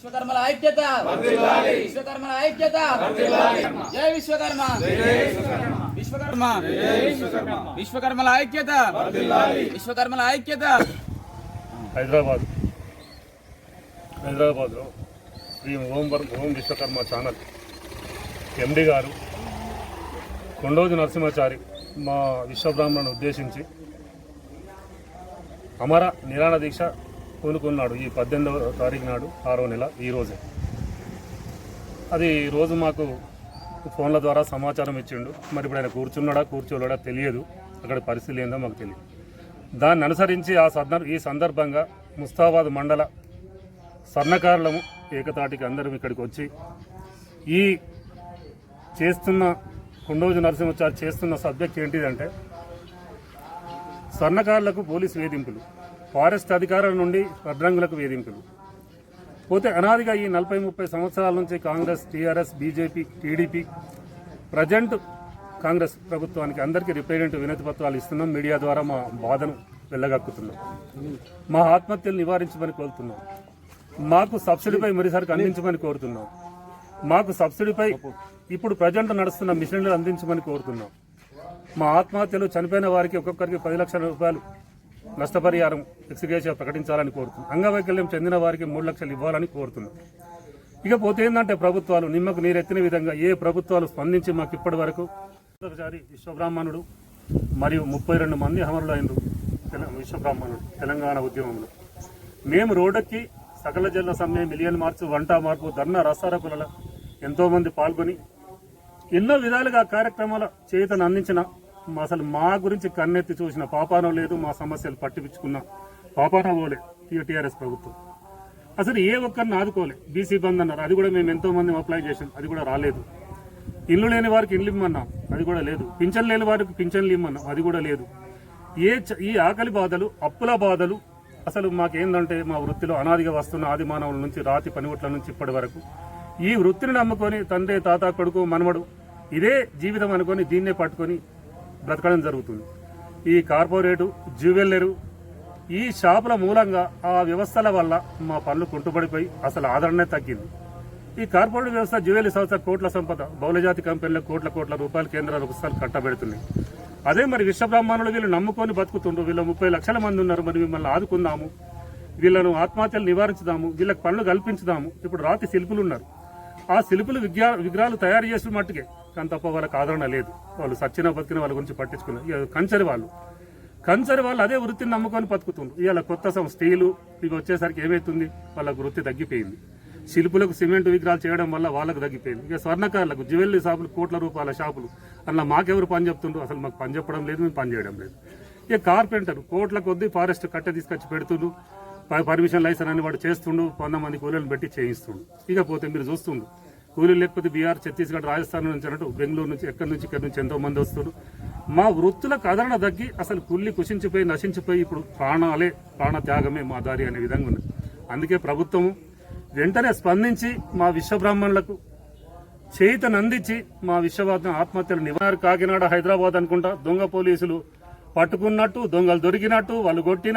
విశ్వకర్మల ఐక్యత! విశ్వకర్మల ఐక్యత! జై విశ్వకర్మ! విశ్వకర్మ! విశ్వకర్మల ఐక్యత! విశ్వకర్మల ఐక్యత! హైదరాబాద్. హైదరాబాద్లో శ్రీ ఓం ఓం విశ్వకర్మ ఛానల్. ఎండి గారు కొండోజు నరసింహాచారి మా విశ్వబ్రాహ్మణులను ఉద్దేశించి అమర నిరాణ దీక్ష పూనుకున్నాడు ఈ పద్దెనిమిదవ తారీఖు నాడు ఆరో నెల ఈ రోజే. అది రోజు మాకు ఫోన్ల ద్వారా సమాచారం ఇచ్చిండు. మరి ఇప్పుడు ఆయన కూర్చున్నాడా కూర్చోలేడా తెలియదు. అక్కడ పరిస్థితి ఏందో మాకు తెలియదు. దాన్ని అనుసరించి ఆ సందర్ ఈ సందర్భంగా ముస్తాబాద్ మండల స్వర్ణకారులము ఏకతాటికి అందరం ఇక్కడికి వచ్చి ఈ చేస్తున్న కుండోజు నరసింహచారి చేస్తున్న సబ్జెక్ట్ ఏంటిదంటే స్వర్ణకారులకు పోలీసు వేధింపులు. ఫారెస్ట్ అధికారుల నుండి వడ్రంగులకు వేధింపులు. పోతే అనాదిగా ఈ నలభై ముప్పై సంవత్సరాల నుంచి Congress TRS BJP TDP present Congress ప్రభుత్వానికి అందరికీ రిప్రజెంట్ వినతి పత్రాలు ఇస్తున్నాం. మీడియా ద్వారా మా బాధను వెళ్ళగక్కుతున్నాం. మా ఆత్మహత్యలు నివారించమని కోరుతున్నాం. మాకు సబ్సిడీపై మరిసరికి అందించమని కోరుతున్నాం. మాకు సబ్సిడీపై ఇప్పుడు ప్రజెంట్ నడుస్తున్న మిషన్లు అందించమని కోరుతున్నాం. మా ఆత్మహత్యలు చనిపోయిన వారికి ఒక్కొక్కరికి పది లక్షల రూపాయలు నష్టపరిహారం ఎక్స్గ్రేషియా ప్రకటించాలని కోరుతుంది. అంగవైకల్యం చెందిన వారికి మూడు లక్షలు ఇవ్వాలని కోరుతుంది. ఇకపోతే ఏంటంటే ప్రభుత్వాలు నిమ్మకు నీరెత్తిన విధంగా ఏ ప్రభుత్వాలు స్పందించి మాకు ఇప్పటి వరకు ఒకసారి విశ్వబ్రాహ్మణుడు మరియు ముప్పై రెండు మంది అమరులు అయినరు విశ్వబ్రాహ్మణుడు తెలంగాణ ఉద్యమంలో. మేము రోడ్డెక్కి సకల జల్ల సమ్మె మిలియన్ మార్చు వంట మార్పు ధర్నా రసారకులలో ఎంతోమంది పాల్గొని ఎన్నో విధాలుగా కార్యక్రమాల చేతను అందించిన అసలు మా గురించి కన్నెత్తి చూసిన పాపానం లేదు మా సమస్యలు పట్టిపించుకున్న పాపానం పోలే టీఆర్ఎస్ ప్రభుత్వం. అసలు ఏ ఒక్కరిని ఆదుకోలే బీసీ బంద్ అన్నారు. అది కూడా మేము ఎంతో మంది అప్లై చేసాం. అది కూడా రాలేదు. ఇల్లు లేని వారికి ఇల్లు ఇమ్మన్నాం. అది కూడా లేదు. పింఛన్ లేని వారికి పింఛన్లు ఇమ్మన్నాం. అది కూడా లేదు. ఏ చ- ఈ ఆకలి బాధలు అప్పుల బాధలు అసలు మాకేందంటే మా వృత్తిలో అనాదిగా వస్తున్న ఆది మానవుల నుంచి రాతి పనిముట్ల నుంచి ఇప్పటి వరకు ఈ వృత్తిని నమ్ముకొని తండ్రి తాత కొడుకు మనవడు ఇదే జీవితం అనుకొని దీన్నే పట్టుకొని బ్రతకడం జరుగుతుంది. ఈ కార్పొరేటు జ్యువెల్లరు ఈ షాపుల మూలంగా ఆ వ్యవస్థల వల్ల మా పనులు కుంటుపడిపోయి అసలు ఆదరణే తగ్గింది. ఈ కార్పొరేట్ వ్యవస్థ జ్యువెలరీ సంస్థ కోట్ల సంపద బహుళజాతి కంపెనీలకు కోట్ల కోట్ల రూపాయల కేంద్ర ఒకసారి కట్టబెడుతున్నాయి. అదే మరి విశ్వబ్రహ్మాండులు వీళ్ళు నమ్ముకొని బతుకుతుండ్రు. వీళ్ళు ముప్పై లక్షల మంది ఉన్నారు. మరి మిమ్మల్ని ఆదుకుందాము. వీళ్ళను ఆత్మహత్యలు నివారించుదాము. వీళ్ళకి పనులు కల్పించుదాము. ఇప్పుడు రాతి శిల్పులు ఉన్నారు. ఆ శిల్పులు విగ్రహ విగ్రహాలు తయారు చేసిన మట్టుకే కానీ తప్ప వాళ్ళకి ఆదరణ లేదు. వాళ్ళు సచ్చిన బతికిన వాళ్ళ గురించి పట్టించుకున్నారు. ఇక కంచరి వాళ్ళు. కంచరి వాళ్ళు అదే వృత్తిని నమ్ముకొని బతుకుతున్నారు ఇవాళ కొత్త సం స్టీలు ఇవి వచ్చేసరికి ఏమవుతుంది వాళ్ళ వృత్తి తగ్గిపోయింది. శిల్పులకు సిమెంట్ విగ్రహాలు చేయడం వల్ల వాళ్ళకు తగ్గిపోయింది. ఇక స్వర్ణకారులకు జ్యువెలరీ షాపులు కోట్ల రూపాయల షాపులు. అలా మాకెవరు పని చెప్తుండ్రు? అసలు మాకు పని చెప్పడం లేదు మేము పని చేయడం లేదు. ఇక కార్పెంటర్ కోట్ల కొద్దీ ఫారెస్ట్ కట్టె తీసుకొచ్చి పెడుతుండ్రు. పర్మిషన్ లైసెన్స్ అని వాడు చేస్తుండు. వంద మంది కూలీలను పెట్టి చేయిస్తుండు. ఇకపోతే మీరు చూస్తుండు కూలీలు లేకపోతే బీహార్ ఛత్తీస్గఢ్ రాజస్థాన్ నుంచి అన్నట్టు బెంగళూరు నుంచి ఎక్కడి నుంచి ఇక్కడి నుంచి ఎంతో మంది వస్తారు మా వృత్తులకు ఆదరణ తగ్గి అసలు కుళ్ళి కుషించిపోయి నశించిపోయి ఇప్పుడు ప్రాణాలే ప్రాణ త్యాగమే మా దారి అనే విధంగా ఉంది. అందుకే ప్రభుత్వం వెంటనే స్పందించి మా విశ్వబ్రాహ్మణులకు చేయితను అందించి మా విశ్వవాద ఆత్మహత్యలు నివారణ కాకినాడ హైదరాబాద్ అనుకుంటా దొంగ పోలీసులు పట్టుకున్నట్టు దొంగలు దొరికినట్టు వాళ్ళు కొట్టిన